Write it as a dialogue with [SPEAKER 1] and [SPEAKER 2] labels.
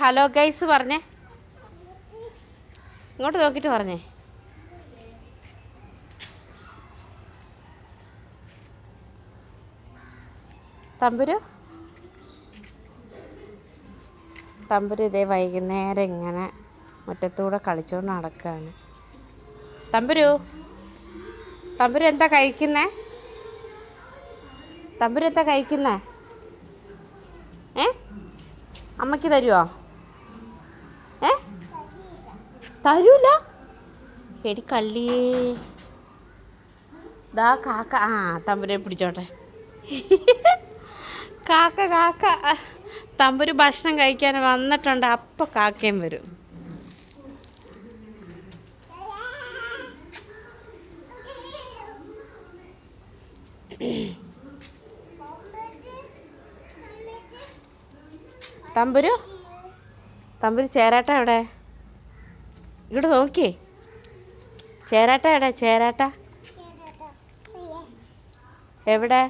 [SPEAKER 1] Hello guys പറഞ്ഞേ. ഇങ്ങോട്ട് നോക്കിയിട്ട് പറഞ്ഞേ. തമ്പുരു? തമ്പുരു ഇതേ വൈകുന്നേരം ഇങ്ങനെ മുറ്റത്തൂടെ കളിച്ചുകൊണ്ട് നടക്കുകയാണ് തമ്പുരു? തമ്പുരു എന്താ കഴിക്കുന്നേ? തമ്പുരു എന്താ കഴിക്കുന്നേ? ഏ? അമ്മയ്ക്ക് തരുമോ തരൂല. എടി കള്ളിയേ. ദാ കാക്ക. ആ തമ്പുരെ പിടിച്ചോട്ടെ. കാക്ക കാക്ക. തമ്പുരു ഭക്ഷണം കഴിക്കാൻ വന്നിട്ടുണ്ട്. അപ്പം കാക്കയും വരും. തമ്പുരു? തമ്പുരു ചേരാട്ടെ എവിടെ ഇങ്ങോട്ട് നോക്കിയേ. ചേരാട്ട എവിടെ ചേരാട്ട. എവിടെ?